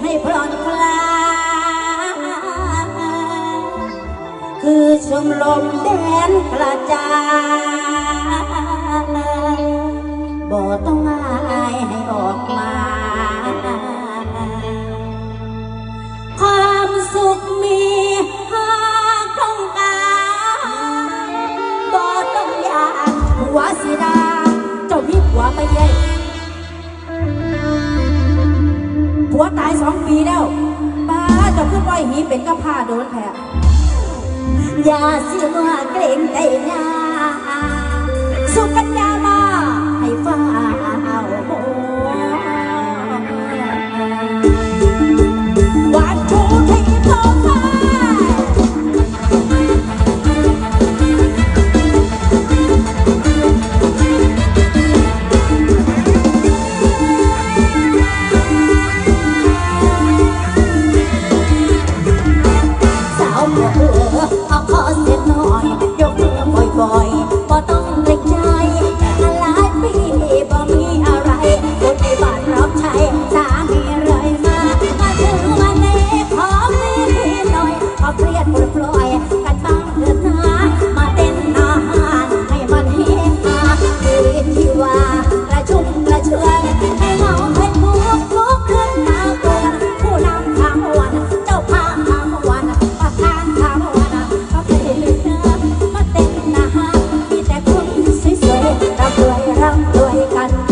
ให้ผ่อนคลายคือชมลมแดนกระจายบ่ต้องอายให้ออกมา ความสุขมีหากต้องการบ่ต้องอยากหัวสีดาเจ้าพิบวัวไปเย็น วตายสองปีแล้วป้าเจะขึ้นปล่อยหีเป็นกระพาโดนแผลอย่าเสียเกรงใจนาสุกัญญา one